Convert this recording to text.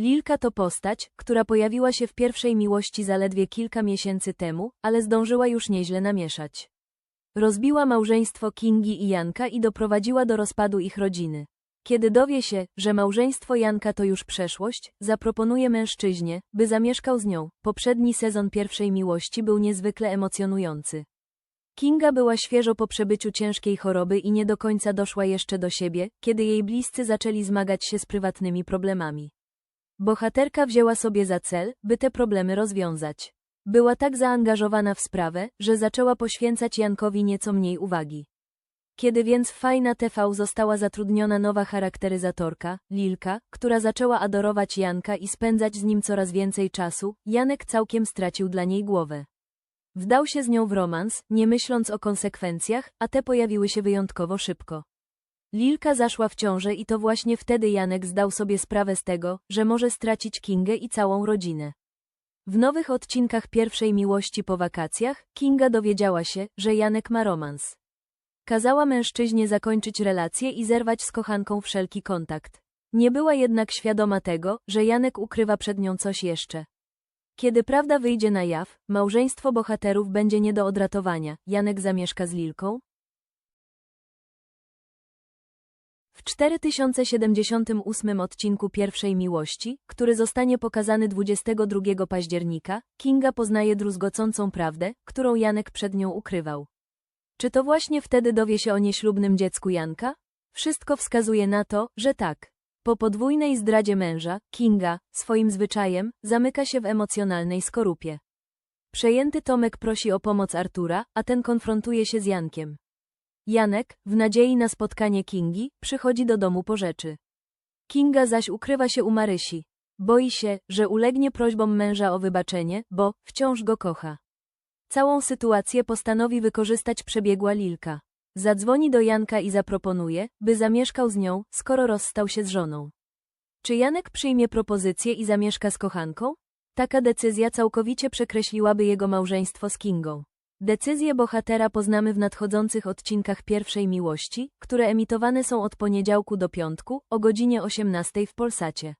Lilka to postać, która pojawiła się w pierwszej miłości zaledwie kilka miesięcy temu, ale zdążyła już nieźle namieszać. Rozbiła małżeństwo Kingi i Janka i doprowadziła do rozpadu ich rodziny. Kiedy dowie się, że małżeństwo Janka to już przeszłość, zaproponuje mężczyźnie, by zamieszkał z nią. Poprzedni sezon pierwszej miłości był niezwykle emocjonujący. Kinga była świeżo po przebyciu ciężkiej choroby i nie do końca doszła jeszcze do siebie, kiedy jej bliscy zaczęli zmagać się z prywatnymi problemami. Bohaterka wzięła sobie za cel, by te problemy rozwiązać. Była tak zaangażowana w sprawę, że zaczęła poświęcać Jankowi nieco mniej uwagi. Kiedy więc w Fajna TV została zatrudniona nowa charakteryzatorka, Lilka, która zaczęła adorować Janka i spędzać z nim coraz więcej czasu, Janek całkiem stracił dla niej głowę. Wdał się z nią w romans, nie myśląc o konsekwencjach, a te pojawiły się wyjątkowo szybko. Lilka zaszła w ciążę i to właśnie wtedy Janek zdał sobie sprawę z tego, że może stracić Kingę i całą rodzinę. W nowych odcinkach pierwszej miłości po wakacjach, Kinga dowiedziała się, że Janek ma romans. Kazała mężczyźnie zakończyć relację i zerwać z kochanką wszelki kontakt. Nie była jednak świadoma tego, że Janek ukrywa przed nią coś jeszcze. Kiedy prawda wyjdzie na jaw, małżeństwo bohaterów będzie nie do odratowania. Janek zamieszka z Lilką? W 4078 odcinku Pierwszej Miłości, który zostanie pokazany 22 października, Kinga poznaje druzgocącą prawdę, którą Janek przed nią ukrywał. Czy to właśnie wtedy dowie się o nieślubnym dziecku Janka? Wszystko wskazuje na to, że tak. Po podwójnej zdradzie męża, Kinga, swoim zwyczajem, zamyka się w emocjonalnej skorupie. Przejęty Tomek prosi o pomoc Artura, a ten konfrontuje się z Jankiem. Janek, w nadziei na spotkanie Kingi, przychodzi do domu po rzeczy. Kinga zaś ukrywa się u Marysi. Boi się, że ulegnie prośbom męża o wybaczenie, bo wciąż go kocha. Całą sytuację postanowi wykorzystać przebiegła Lilka. Zadzwoni do Janka i zaproponuje, by zamieszkał z nią, skoro rozstał się z żoną. Czy Janek przyjmie propozycję i zamieszka z kochanką? Taka decyzja całkowicie przekreśliłaby jego małżeństwo z Kingą. Decyzje bohatera poznamy w nadchodzących odcinkach pierwszej miłości, które emitowane są od poniedziałku do piątku o godzinie 18 w Polsacie.